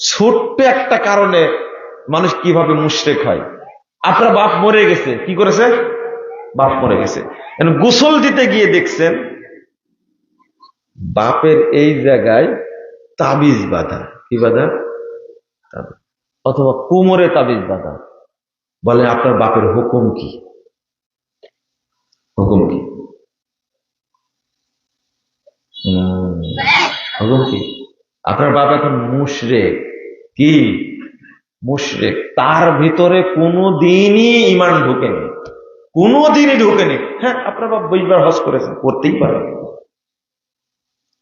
ছোট্ট একটা কারণে মানুষ কীভাবে মুশরেক হয়। আপনার বাপ মরে গেছে, কি করেছে? বাপ মরে গেছে। গোসল দিতে গিয়ে দেখছেন, বাপের এই জায়গায় তাবিজ বাঁধা। কি বাঁধা? অথবা কোমরে তাবিজ বাঁধা। বলে আপনার বাপের হুকুম কি? হুকুম কি? হুকুম কি? আপনার বাপ এখন মুশরেক। কি? মুশরেক। তার ভিতরে কোনো দিনই ইমান ঢোকেনি। কোনো দিনই ঢোকেনি। হ্যাঁ আপনার বাপ বইবার হজ করেছেন, করতেই পারে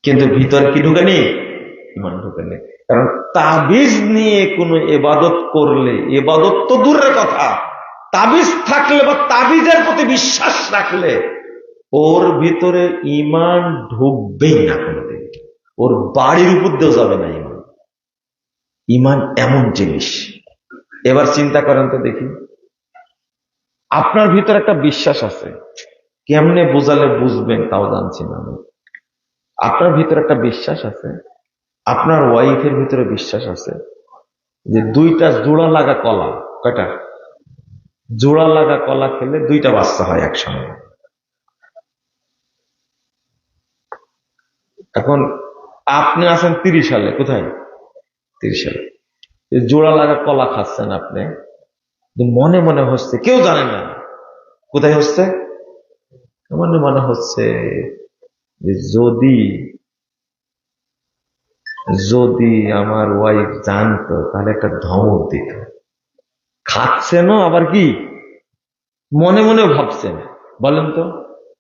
কিন্তু ভিতরে কি ঢোকেনি? ইমান ঢোকেনি। কারণ তাবিজ নিয়ে কোনো এবাদত করলে এবাদত তো দূরের কথা। তাবিজ থাকলে বা তাবিজের প্রতি বিশ্বাস রাখলে ওর ভিতরে ইমান ঢুকবেই না কোনোদিন ওর বাড়ির উপর দিয়েও যাবে না ইমান। ইমান এমন জিনিস। এবার চিন্তা করেন তো দেখি। আপনার ভিতরে একটা বিশ্বাস আছে। কেমনে বোঝালে বুঝবেন তাও জানছি না আমি। আপনার ভিতরে একটা বিশ্বাস আছে। আপনার ওয়াইফের ভিতরে বিশ্বাস আছে। যে দুইটা জোড়া লাগা কলা, কয়টা? জোড়া লাগা কলা খেলে দুইটা বাচ্চা হয় একসঙ্গে। এখন আপনি আছেন তিরিশ সালে, কোথায়? তিরিশ সালে। জোড়া লাগা কলা খাচ্ছেন আপনি। মনে মনে হচ্ছে, কেউ জানে না। কোথায় হচ্ছে? মনে মনে হচ্ছে যদি যদি আমার ওয়াইফ জানতো, তাহলে একটা ধমক দিত। খাচ্ছেনও আবার কি? মনে মনে ভাবছেন। বলেন তো,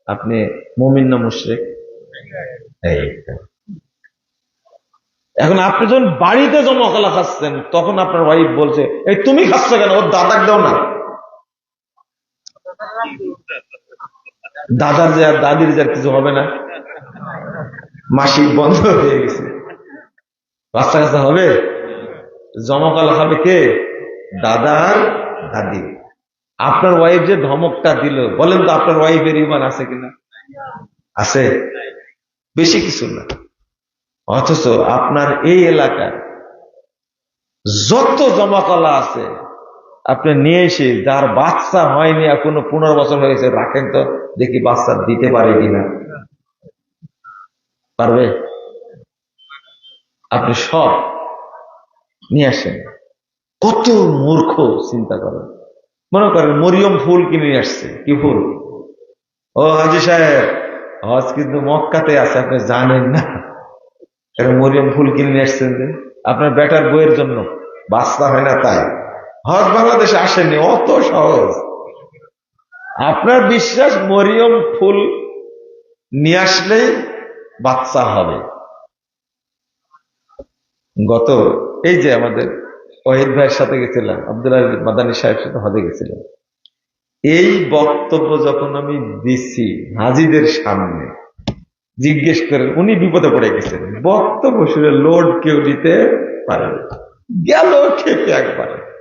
আপনি মমিন মুশরেক? এই। এখন আপনি যখন বাড়িতে জমা কলা খাচ্ছেন, তখন আপনার ওয়াইফ বলছে, এই তুমি খাচ্ছ কেন? ওর দাদাক দাও না। দাদার যে আর দাদির যে আর কিছু হবে না। মাসিক বন্ধ হয়ে গেছে। বাচ্চা কাচ্চা হবে? জমা কলা খাবে কে? দাদার দাদি। আপনার ওয়াইফ যে ধমকটা দিল, বলেন তো আপনার ওয়াইফের ইমান আছে কিনা? আছে। বেশি কিছু না। অথচ আপনার এই এলাকার যত জমাকলা আছে, আপনি নিয়ে এসে যার বাচ্চা হয়নি এখনও পনেরো বছর হয়েছে রাখেন তো, দেখি বাচ্চা দিতে পারে কিনা। পারবে? আপনি সব নিয়ে আসেন। কত মূর্খ চিন্তা করেন। মনে করেন মরিয়ম ফুল কিনে আসছে। কি ফুল? ও হাজি সাহেব, হজ কিন্তু মক্কাতে আছে, আপনি জানেন না। এটা মরিয়ম ফুল কিনে নিয়ে আসছেন যে, আপনার বেটার বইয়ের জন্য। বাচ্চা হয় না তাই। হজ বাংলাদেশে আসেনি অত সহজ। আপনার বিশ্বাস, মরিয়ম ফুল নিয়ে আসলেই বাচ্চা হবে। গত, এই যে আমাদের ওহিদ ভাইয়ের সাথে গেছিলাম আব্দুল্লাহ মাদানী সাহেব সাথে হজে গেছিলাম। এই বক্তব্য যখন আমি দিচ্ছি হাজিদের সামনে জিজ্ঞেস করেন, উনি বিপদে পড়ে গেছেন। বক্তব্য শুনে লোড কেউ দিতে পারে। গেল খেপে একবারে।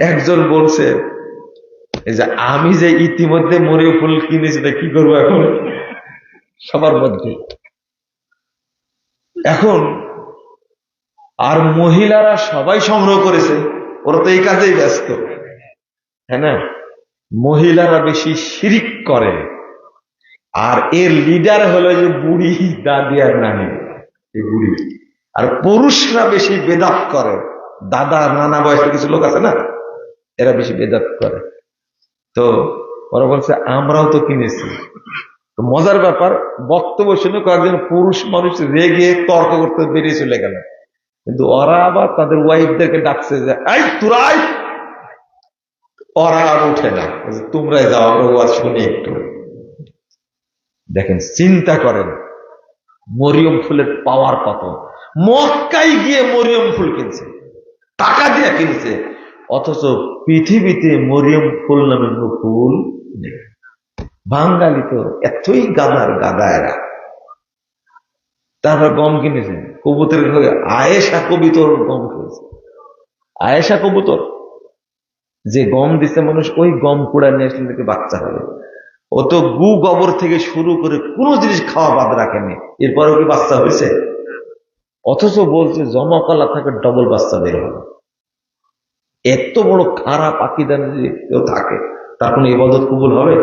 একজন বলছে যে আমি যে ইতিমধ্যে মরিও ফুল কিনেছি, তা কি করব এখন? সবার মধ্যে। এখন, আর মহিলারা সবাই সংগ্রহ করেছে, ওরা তো এই কাজেই ব্যস্ত। হ্যাঁ না? মহিলারা বেশি শিরিক করে। আর এর লিডার হলো যে বুড়ি দাদি আর নানি, এই বুড়ি। আর পুরুষরা বেশি বেদাত করে। দাদা, নানা বয়সের কিছু লোক আছে না? এরা বেশি বেদাত করে। তো ওরা বলছে, আমরাও তো কিনেছি। তো মজার ব্যাপার, বক্তব্য শুনে কয়েকজন পুরুষ মানুষ রেগে তর্ক করতে বেরিয়ে চলে গেল। কিন্তু ওরা আবার তাদের ওয়াইফদেরকে ডাকছে যে, এই তোরাই ওরা আর উঠে না। তোমরাই যাও আমরা শুনি একটু। দেখেন, চিন্তা করেন, মরিয়ম ফুলের পাওয়ার কত? মক্কাই গিয়ে মরিয়ম ফুল কিনছে, টাকা দিয়ে কিনছে, অথচ পৃথিবীতে মরিয়ম ফুল নামে ফুল নেই। বাঙালি তো এতই গাদার গাদা এরা। তারপর গম কিনেছে, কবুতরের হয়ে আয়েশা কবিতর গম কিনেছে। আয়েশা কবুতর, যে গম দিছে মানুষ, ওই গম কুড়া নিয়ে আসলে বাচ্চা হবে। ও তো গু গোবর থেকে শুরু করে কোনো জিনিস খাওয়া বাদ রাখেনি। এরপরেও কি বাচ্চা হয়েছে? অথচ বলছে জমকালা থাকে ডবল বাচ্চা বের হবে। এত বড় খারাপ আকিদার যদি কেউ থাকে, তার কোনো ইবাদত কবুল হবে?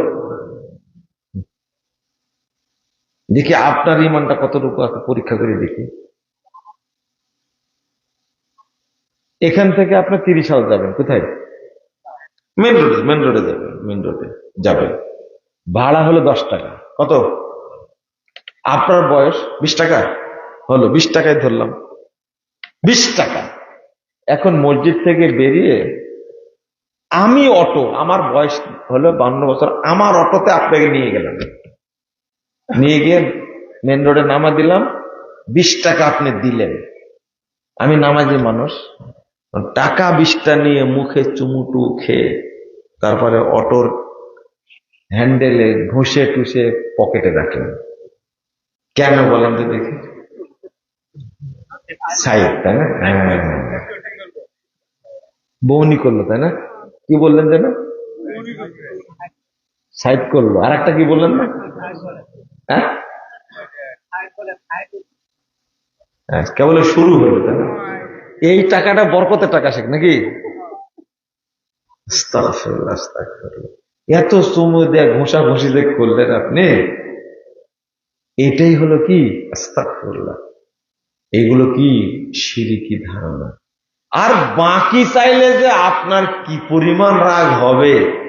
দেখি আপনার ইমানটা কতটুকু পরীক্ষা করে দেখি। এখান থেকে আপনার তিরিশ সাল যাবেন, কোথায়? মেন রোডে মেন রোডে যাবেন, মেন রোডে যাবেন। ভাড়া হলো দশ টাকা। কত? আপনার বয়স বিশ টাকা? হলো, বিশ টাকায় ধরলাম। বিশ টাকা। এখন মসজিদ থেকে বেরিয়ে আমি অটো, আমার বয়স হলো বান্ন বছর, আমার অটোতে আপনাকে নিয়ে গেলাম। নিয়ে গিয়ে মেন রোডে নামা দিলাম, বিশ টাকা আপনি দিলেন। আমি নামাজি মানুষ। টাকা বিশটা নিয়ে মুখে চুমুটু খেয়ে, তারপরে অটোর হ্যান্ডেলে ঘষে টুসে পকেটে রাখেন। কেন বলেন তো দেখি? সাইড তাই না? হ্যাঁ। বৌনি করল তাই না? কি বললেন যেন? সাইড করল। আর একটা কি বললেন না? হ্যাঁ? হ্যাঁ, কেবল শুরু হলো তাই না? এই টাকাটা বরকতের টাকা শেখ নাকি। এত সময় দেয়া ঘষা ঘষি যে করলেন আপনি, এটাই হলো কি। এগুলো কি? সিরিকি ধারণা। আর বাকি চাইলে যে আপনার কি পরিমাণ রাগ হবে?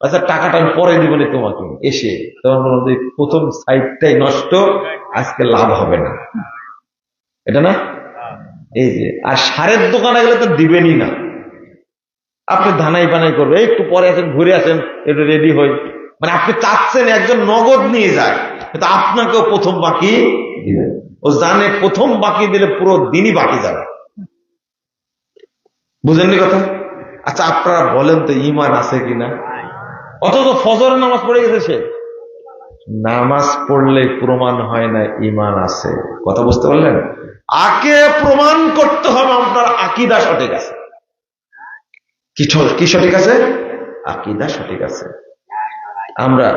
আচ্ছা টাকাটা আমি পরে দিব তোমাকে। এসে তোমার হবে প্রথম সাইডটাই নষ্ট, আজকে লাভ হবে না। এটা না? এই যে, আর সারের দোকানে গেলে তো দিবেনই না। আপনি ধানাই বানাই করবে, একটু পরে আসেন, ঘুরে আসেন একটু রেডি হই মানে আপনি চাচ্ছেন একজন নগদ নিয়ে যায়, কিন্তু আপনাকেও প্রথম বাকি ও জানে প্রথম বাকি দিলে পুরো দিনই বাকি যাবে। বুঝেননি কথা? আচ্ছা আপনারা বলেন তো ইমান আছে কিনা? অথচ ফজর নামাজ পড়ে গেছে সে। নামাজ পড়লে প্রমাণ হয় না ইমান আছে। কথা বুঝতে পারলেন? আগে প্রমাণ করতে হবে আপনার আকিদা সঠিক আছে। কি কি সঠিক আছে? আকিদা সঠিক আছে। আমরা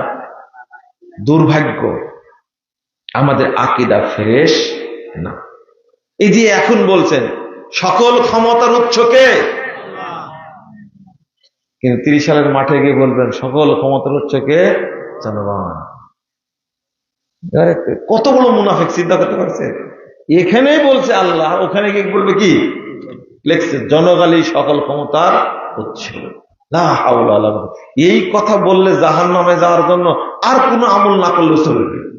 দুর্ভাগ্য, আমাদের আকিদা ফ্রেশ না। এই যে এখন বলছেন, সকল ক্ষমতার উৎসকে কিন্তু তিরিশ সালের মাঠে গিয়ে বলবেন, সকল ক্ষমতার উৎসকে আরে কত বড় মুনাফিক চিন্তা করতে পারছে? এখানেই বলছে আল্লাহ, ওখানে গিয়ে বলবে কি? লেখছে জনগালি সকল ক্ষমতার উৎস লা হাওলা ওয়ালা এই কথা বললে জাহান নামে যাওয়ার জন্য আর কোনো আমল না করলে চলবে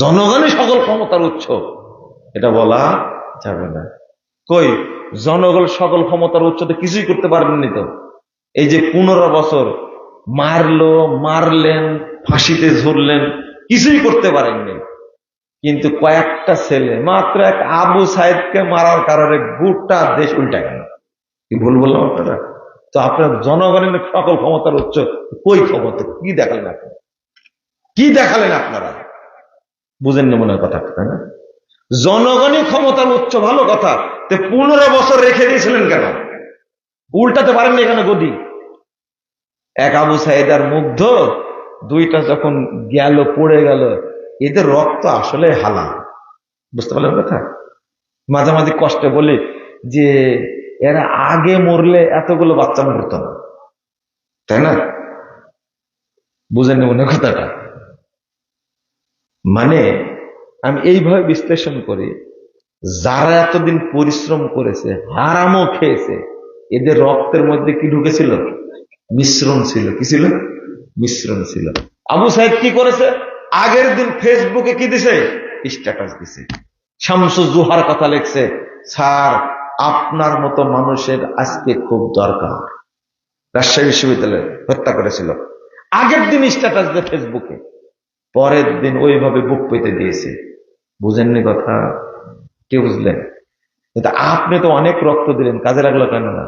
জনগণই সকল ক্ষমতার উৎস। এটা বলা যাবে না। কই, জনগণ সকল ক্ষমতার উচ্চতে কিছুই করতে পারবেননি তো। এই যে পনেরো বছর মারলো, মারলেন, ফাঁসিতে ঝরলেন, কিছুই করতে পারেননি। কিন্তু কয়েকটা ছেলে, মাত্র এক আবু সাহেবকে মারার কারণে গোটা দেশ উল্টা গেল। কি ভুল বললাম আপনারা? তো আপনার জনগণের সকল ক্ষমতার উচ্চ কই ক্ষমতা। কি দেখালেন আপনি? কি দেখালেন আপনারা? বুঝেননি মনে হয় কথা তাই না? জনগণই ক্ষমতার উচ্চ ভালো কথা। তে পনেরো বছর রেখে দিয়েছিলেন কেন? উল্টাতে পারেননি এখানে গদি? এক আবু সাইদ আর মুগ্ধ, দুইটা যখন গেল, পড়ে গেল, এদের রক্ত আসলে হালা বুঝতে পারলেন কথা? মাঝে মাঝে কষ্টে বলি যে এরা আগে মরলে এতগুলো বাচ্চা মরতো না। তাই না? বুঝেননি মনে কথাটা? মানে আমি এইভাবে বিশ্লেষণ করি, যারা এতদিন পরিশ্রম করেছে, হারামও খেয়েছে, এদের রক্তের মধ্যে কি ঢুকেছিল? মিশ্রণ ছিল। কি ছিল? মিশ্রণ ছিল। আবু সাহেব কি করেছে? আগের দিন ফেসবুকে কি দিছে? স্ট্যাটাস দিছে। শামসু জুহার কথা লিখছে, স্যার আপনার মতো মানুষের আজকে খুব দরকার। রাজশাহী বিশ্ববিদ্যালয়ে হত্যা করেছিল। আগের দিন স্ট্যাটাস দেয় ফেসবুকে পরের দিন ওইভাবে বুক পেতে দিয়েছে। বুঝেননি কথা? কে বুঝলেন? কিন্তু আপনি তো অনেক রক্ত দিলেন, কাজে লাগল কেন না?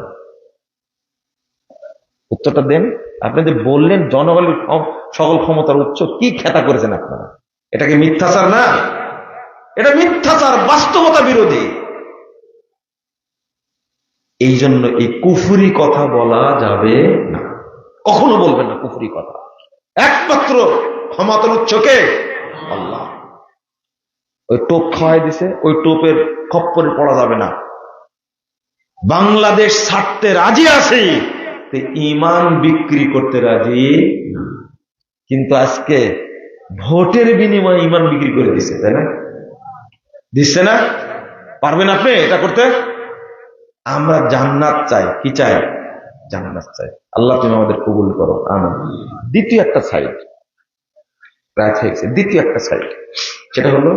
উত্তরটা দেন। আপনি যে বললেন জনগণের সকল ক্ষমতার উচ্চ কি খেতা করেছেন আপনারা? এটা কি মিথ্যাচার না? এটা মিথ্যাচার, বাস্তবতা বিরোধী। এই জন্য এই কুফুরি কথা বলা যাবে না। কখনো বলবেন না কুফুরি কথা। একমাত্র ক্ষমতার উচ্চকে আল্লাহ। ওই টোপ খাওয়াই দিছে, ওই টোপের খপ্পরে পড়া যাবে না। বাংলাদেশ ছাড়তে রাজি আছে ইমান বিক্রি করতে রাজি কিন্তু আজকে ভোটের বিনিময়ে ইমান বিক্রি করে দিচ্ছে তাই না? দিচ্ছে না? পারবেন আপনি এটা করতে? আমরা জান্নাত চাই, কি চাই? জান্নাত চাই। আল্লাহ তুমি আমাদের কবুল করো আমি দ্বিতীয় একটা সাইড প্রায় হয়েছে দ্বিতীয় একটা সাইড সেটা হলো